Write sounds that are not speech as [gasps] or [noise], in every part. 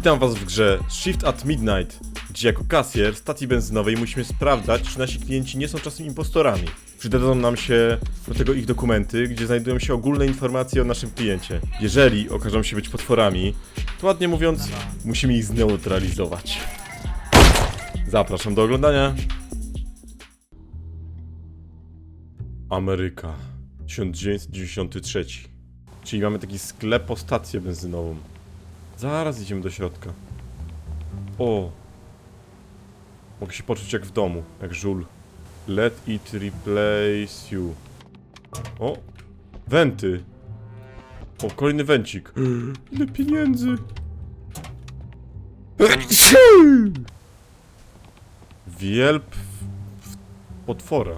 Witam was w grze Shift at Midnight, gdzie jako kasjer stacji benzynowej musimy sprawdzać, czy nasi klienci nie są czasem impostorami. Przydadzą nam się do tego ich dokumenty, gdzie znajdują się ogólne informacje o naszym kliencie. Jeżeli okażą się być potworami, to ładnie mówiąc, musimy ich zneutralizować. Zapraszam do oglądania. Ameryka, 1993. Czyli mamy taki sklep po stację benzynową. Zaraz idziemy do środka. O! Mogę się poczuć jak w domu, jak żul. Let it replace you. O! Wenty! O, kolejny węcik. [gasps] Ile pieniędzy! [laughs] Wielb w- w potwora.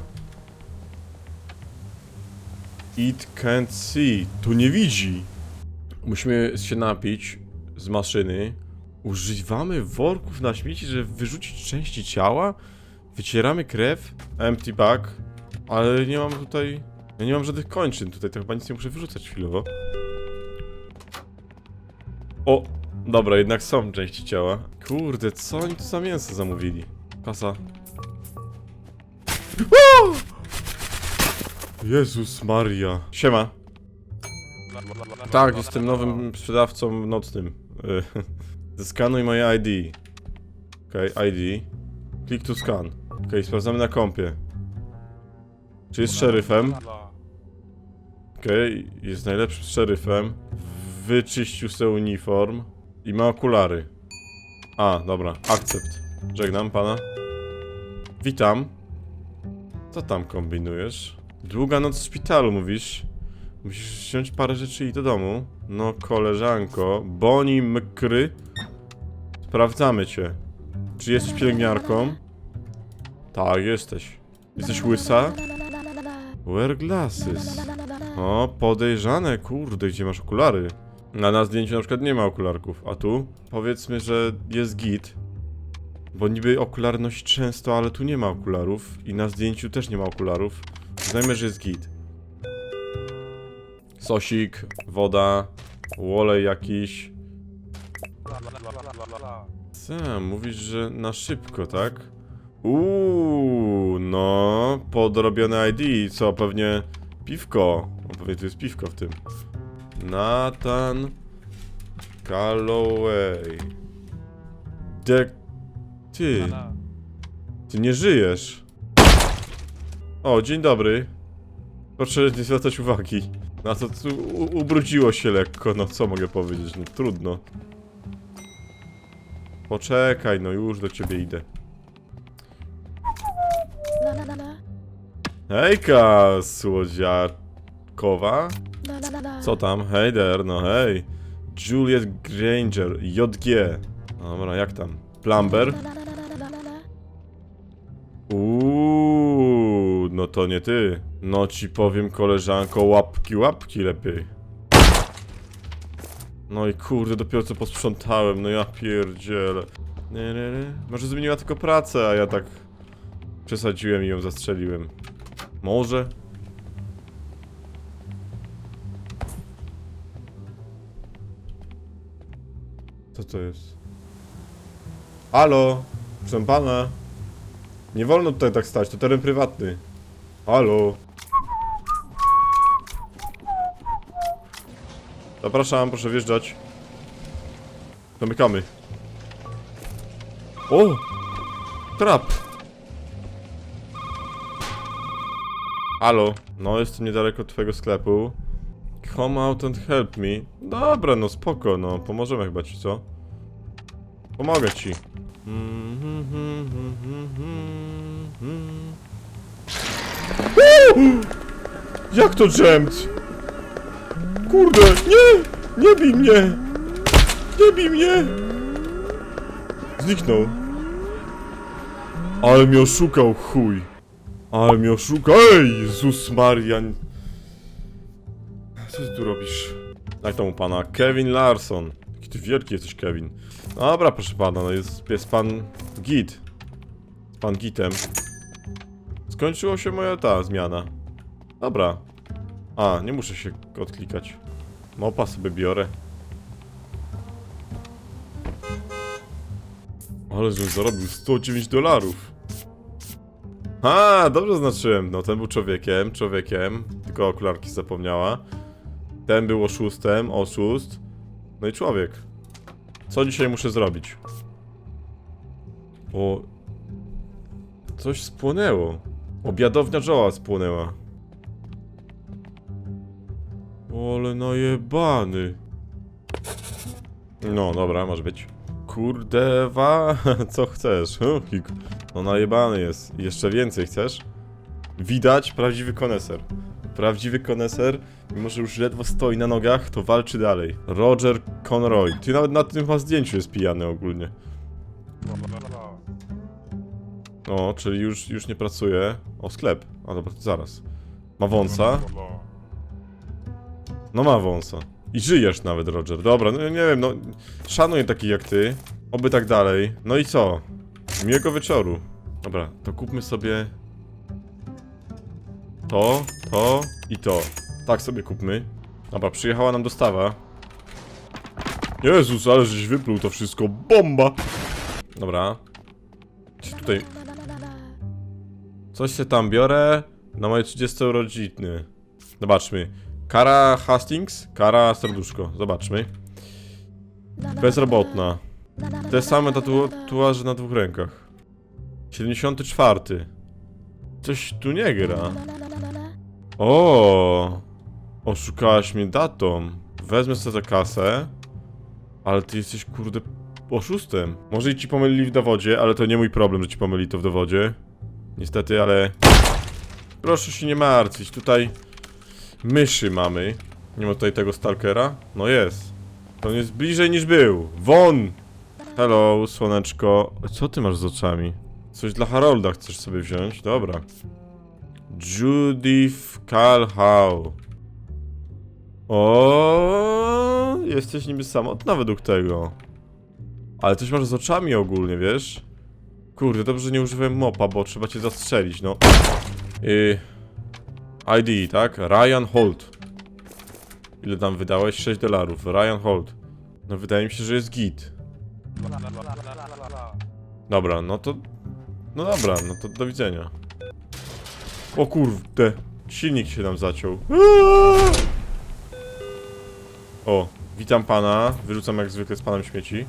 It can't see. Tu nie widzi. Musimy się napić z maszyny. Używamy worków na śmieci, żeby wyrzucić części ciała? Wycieramy krew? Empty bag. Ale nie mam tutaj... Ja nie mam żadnych kończyn tutaj, to chyba nic nie muszę wyrzucać chwilowo. O! Dobra, jednak są części ciała. Kurde, co oni tu za mięso zamówili? Kasa. Jezus Maria. Siema. Tak, jestem nowym sprzedawcą nocnym. Y, [laughs] Zeskanuj moje ID. Okej, ID. Click to scan. Okej, sprawdzamy na kompie. Czy jest szeryfem? Okej, jest najlepszym szeryfem. Wyczyścił sobie uniform. I ma okulary. A, dobra, akcept. Żegnam pana. Witam. Co tam kombinujesz? Długa noc w szpitalu, mówisz? Musisz wziąć parę rzeczy i do domu. No, koleżanko. Boni mkry. Sprawdzamy cię. Czy jesteś pielęgniarką? Tak, jesteś. Jesteś łysa? Wear glasses. O, podejrzane, kurde, gdzie masz okulary? Na na zdjęciu na przykład nie ma okularków, a tu? Powiedzmy, że jest git. Bo niby okulary nosi często, ale tu nie ma okularów i na zdjęciu też nie ma okularów. Uznajmy, że jest git. Sosik, woda, olej jakiś. Co, mówisz, że na szybko, tak? Uuu, no, podrobione ID, co pewnie piwko. No pewnie tu jest piwko w tym. Nathan Calloway. De... Ty, ty nie żyjesz. O, dzień dobry. Proszę nie zwracać uwagi. Na to tu ubrudziło się lekko, no co mogę powiedzieć, no trudno. Poczekaj, no już do ciebie idę. Hejka, słodziakowa. Co tam? Hej there, no hej. Juliet Granger, JG. Dobra, jak tam? Plumber? To nie ty. No ci powiem, koleżanko, łapki, łapki lepiej. No i kurde, dopiero co posprzątałem, no ja pierdzielę. Nie, nie, nie. Może zmieniła tylko pracę, a ja tak przesadziłem i ją zastrzeliłem. Może? Co to jest? Halo? Proszę pana? Nie wolno tutaj tak stać, to teren prywatny. Halo? Zapraszam, proszę wjeżdżać. Zamykamy. O! Trap! Halo? No, jestem niedaleko twojego sklepu. Come out and help me. Dobra, no spoko, no. Pomożemy chyba ci, co? Pomogę ci. Uuu! [gasps] Jak to jammed? Kurde, nie! Nie bij mnie! Nie bij mnie! Zniknął. Ale mnie oszukał, chuj. Ale mnie oszukał. Ej, Jezus Marian. Co ty tu robisz? Daj tomu pana. Kevin Larson. Jaki ty wielki jesteś, Kevin. Dobra, proszę pana, no jest, jest pan git. Pan gitem. Skończyła się moja ta zmiana. Dobra. A, nie muszę się odklikać. Mopa sobie biorę. Ale że zarobił 109 dolarów. A, dobrze znaczyłem. No, ten był człowiekiem, człowiekiem. Tylko okularki zapomniała. Ten był oszustem, oszust. No i człowiek. Co dzisiaj muszę zrobić? O... Coś spłonęło. Obiadownia Joa spłonęła. Ole najebany. No, dobra, może być. Kurdewa, [laughs] co chcesz? No najebany jest. Jeszcze więcej chcesz? Widać prawdziwy koneser. Prawdziwy koneser, mimo że już ledwo stoi na nogach, to walczy dalej. Roger Conroy. Ty nawet na tym chyba zdjęciu jest pijany ogólnie. O, czyli już, już nie pracuje. O, sklep. A dobra, to zaraz. Ma wąsa? No ma wąsa. I żyjesz nawet, Roger. Dobra, no nie wiem, no... Szanuję takich jak ty. Oby tak dalej. No i co? Miłego wieczoru. Dobra, to kupmy sobie... To, to i to. Tak sobie kupmy. Dobra, przyjechała nam dostawa. Jezus, ale żeś wypluł to wszystko. Bomba! Dobra. Tutaj... Coś się tam biorę na moje 30 urodziny. Zobaczmy. Kara Hastings, kara serduszko. Zobaczmy. Bezrobotna. Te same tatu tatuaże na dwóch rękach. 74. Coś tu nie gra. O, Oszukałaś mnie datą. Wezmę sobie za kasę. Ale ty jesteś kurde oszustem. Może i ci pomylili w dowodzie, ale to nie mój problem, że ci pomyli to w dowodzie. Niestety, ale... Proszę się nie martwić, tutaj... Myszy mamy. Nie ma tutaj tego stalkera? No jest. On jest bliżej niż był. Won! Hello, słoneczko. Co ty masz z oczami? Coś dla Harolda chcesz sobie wziąć? Dobra. Judith Calhow. O, jesteś niby samotna według tego. Ale coś masz z oczami ogólnie, wiesz? Kurde, dobrze, że nie użyłem mopa, bo trzeba cię zastrzelić, no. Y, ID, tak? Ryan Holt. Ile tam wydałeś? 6 dolarów. Ryan Holt. No wydaje mi się, że jest git. Dobra, no to... No dobra, no to do widzenia. O kurde, silnik się nam zaciął. O, witam pana. Wyrzucam jak zwykle z panem śmieci.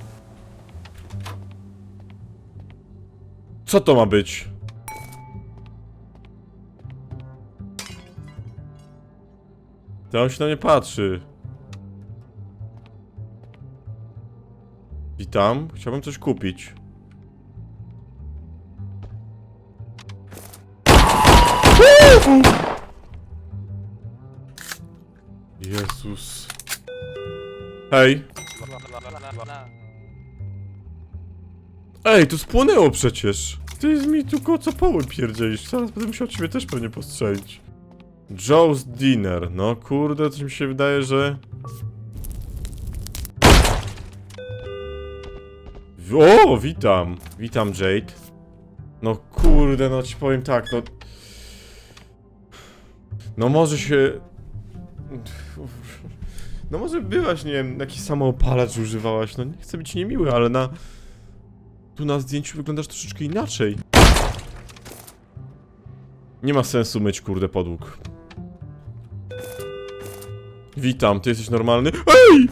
Co to ma być? To on się na mnie patrzy. Witam, chciałbym coś kupić. Jezus. Hej. Ej, to spłonęło przecież. Ty mi tu kocopoły pierdzielisz. Zaraz będę musiał ciebie też pewnie postrzelić. Joe's Dinner. No kurde, coś mi się wydaje, że... O, witam. Witam, Jade. No kurde, no ci powiem tak, no... No może się... No może byłaś, nie wiem, jakiś samoopalacz używałaś, no nie chcę być niemiły, ale na... Tu na zdjęciu wyglądasz troszeczkę inaczej. Nie ma sensu myć, kurde, podłóg. Witam, ty jesteś normalny? EJ!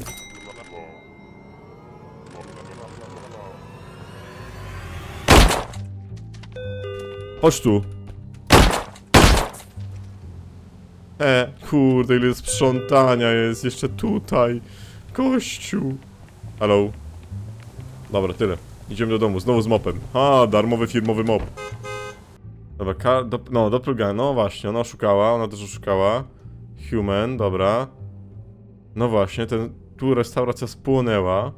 Chodź tu. E, kurde, ile sprzątania jest jeszcze tutaj. Kościół. Halo. Dobra, tyle. Idziemy do domu, znowu z mopem. A, darmowy firmowy mop. Dobra, do, no, doppelganger, no właśnie, ona oszukała, ona też oszukała. Human, dobra. No właśnie, ten, tu restauracja spłonęła.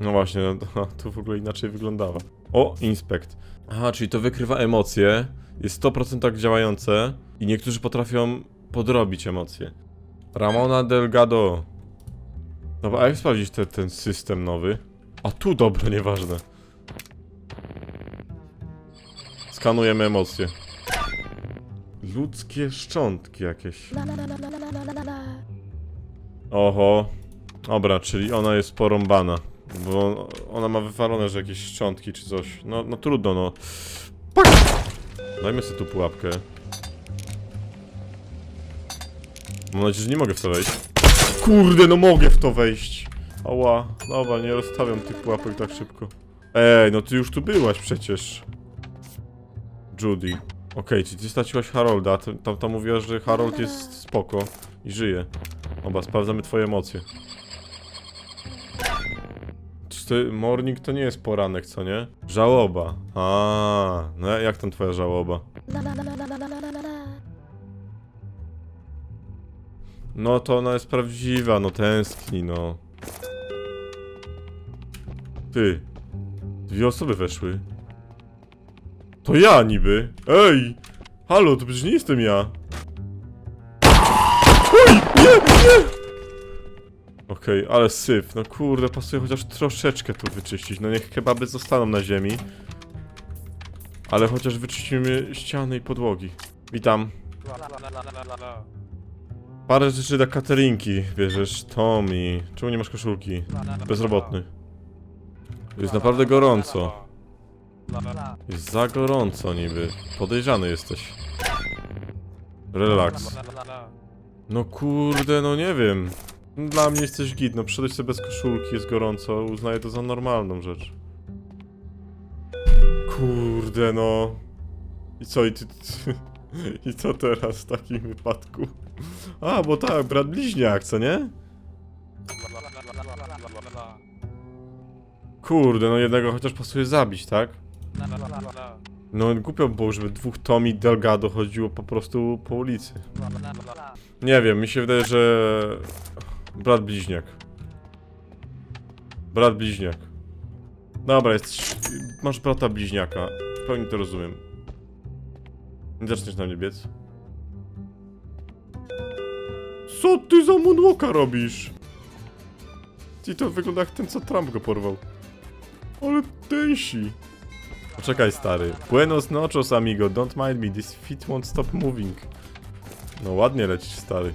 No właśnie, no, [laughs] to w ogóle inaczej wyglądała. O, inspekt. Aha, czyli to wykrywa emocje, jest 100% tak działające i niektórzy potrafią podrobić emocje. Ramona Delgado. Dobra, a jak sprawdzić te, ten system nowy? A tu dobra, nieważne. Skanujemy emocje. Ludzkie szczątki jakieś. Oho. Dobra, czyli ona jest porąbana. Bo ona ma wywalone, że jakieś szczątki czy coś. No, no trudno, no. Dajmy sobie tu pułapkę. Mam nadzieję, że nie mogę w to wejść. Kurde, no mogę w to wejść. Ała, dobra, nie rozstawiam tych pułapek tak szybko. Ej, no ty już tu byłaś przecież. Judy. Okej, czyli ty straciłaś Harolda. Tam, tam, mówiła, że Harold jest spoko i żyje. Oba, sprawdzamy twoje emocje. Czy to, morning to nie jest poranek, co nie? Żałoba. A, no jak tam twoja żałoba? No to ona jest prawdziwa, no tęskni, no. Ty. Dwie osoby weszły. To ja niby. Ej! Halo, to przecież nie jestem ja. Oj, nie, nie! Okej, ale syf. No kurde, pasuje chociaż troszeczkę tu wyczyścić. No niech kebaby zostaną na ziemi. Ale chociaż wyczyścimy ściany i podłogi. Witam. Parę rzeczy dla Katerinki bierzesz. Tommy. Czemu nie masz koszulki? Bezrobotny. Jest naprawdę gorąco. Jest za gorąco niby. Podejrzany jesteś. Relaks. No kurde, no nie wiem. Dla mnie jesteś git, no przyszedłeś sobie bez koszulki, jest gorąco, uznaję to za normalną rzecz. Kurde, no. I co, i ty... ty [laughs] I co teraz w takim wypadku? A, bo tak, brat bliźniak, co nie? Kurde, no jednego chociaż pasuje zabić, tak? No głupio było, żeby dwóch Tommy Delgado chodziło po prostu po ulicy. Nie wiem, mi się wydaje, że... Brat bliźniak. Brat bliźniak. Dobra, jesteś... Masz brata bliźniaka. W pełni to rozumiem. Nie zaczniesz na mnie biec. Co ty za moonwalka robisz? Ty to wygląda jak ten, co Trump go porwał. Ale tęsi. Poczekaj, stary. Buenos noches, amigo. Don't mind me. This feet won't stop moving. No ładnie lecisz, stary.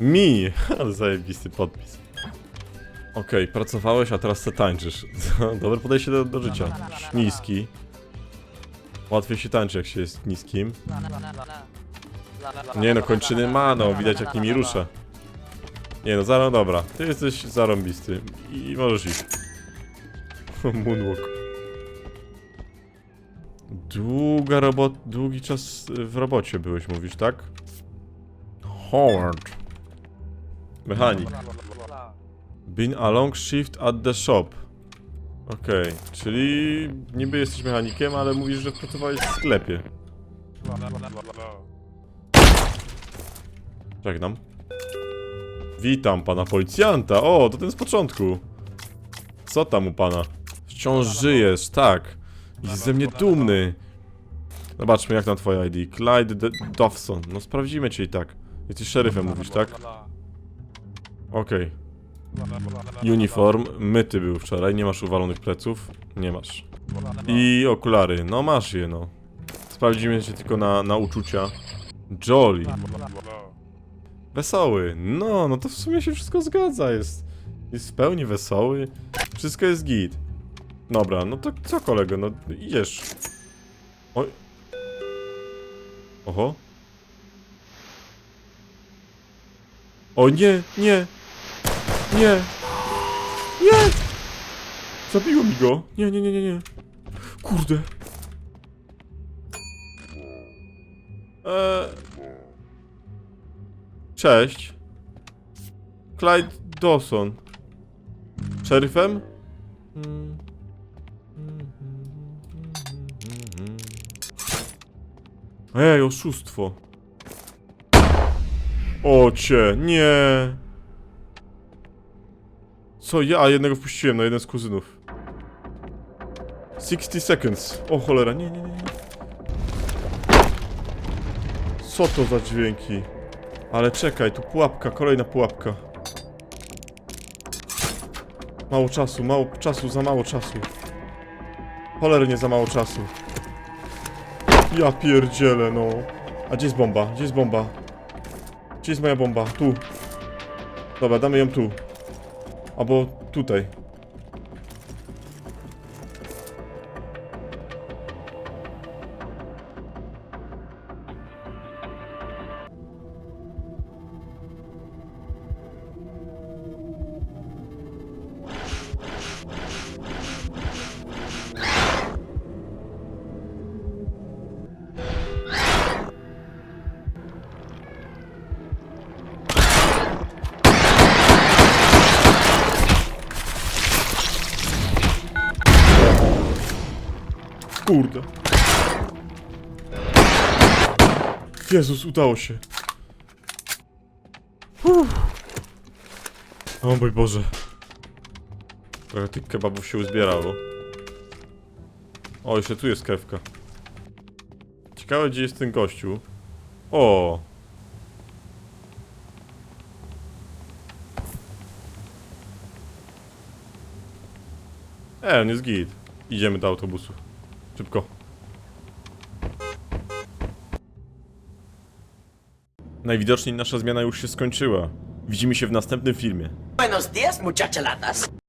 Mi! [laughs] Ale zajebisty podpis. Okej, pracowałeś, a teraz se tańczysz. [laughs] Dobre podejście do, do życia. Niski. Łatwiej się tańczy, jak się jest niskim. Nie no, kończyny ma, no. Widać, jak nimi rusza. Nie no, zaro, dobra. Ty jesteś zarąbisty. I możesz iść. [laughs] Moonwalk. Długa robot, długi czas w robocie byłeś, mówisz, tak? Howard. Mechanik. Been a long shift at the shop. Okej, czyli niby jesteś mechanikiem, ale mówisz, że pracowałeś w sklepie. Żegnam. Witam pana policjanta. O, to ten z początku. Co tam u pana? Wciąż żyjesz, tak. Jest ze mnie dumny. Zobaczmy jak na twoje ID. Clyde D Dawson. No sprawdzimy cię i tak. Jesteś szeryfem, mówisz, tak? Okej. Uniform. Myty był wczoraj. Nie masz uwalonych pleców? Nie masz. I okulary. No masz je, no. Sprawdzimy cię tylko na, na uczucia. Jolly. Wesoły. No, no to w sumie się wszystko zgadza. Jest, jest w pełni wesoły. Wszystko jest git. Dobra, no to co kolego, no idziesz. Oj. Oho. O nie, nie. Nie. Nie. Zabiło mi go. Nie, nie, nie, nie, nie. Kurde. Eee. Cześć. Clyde Dawson. Szeryfem? Mm. Ej, oszustwo. O cię, nie. Co ja? Jednego wpuściłem na jeden z kuzynów. 60 seconds. O cholera, nie, nie, nie. Co to za dźwięki? Ale czekaj, tu pułapka, kolejna pułapka. Mało czasu, mało czasu, za mało czasu. Cholernie za mało czasu. Ja pierdzielę, no. A gdzie jest bomba? Gdzie jest bomba? Gdzie jest moja bomba? Tu. Dobra, damy ją tu. Albo tutaj. Kurde. Jezus, udało się. Uff. O mój Boże. Trochę tych kebabów się uzbierało. O, jeszcze tu jest kewka. Ciekawe, gdzie jest ten gościu. O! E, on jest git. Idziemy do autobusu. Szybko. Najwidoczniej nasza zmiana już się skończyła. Widzimy się w następnym filmie. Buenos días, muchachalatas.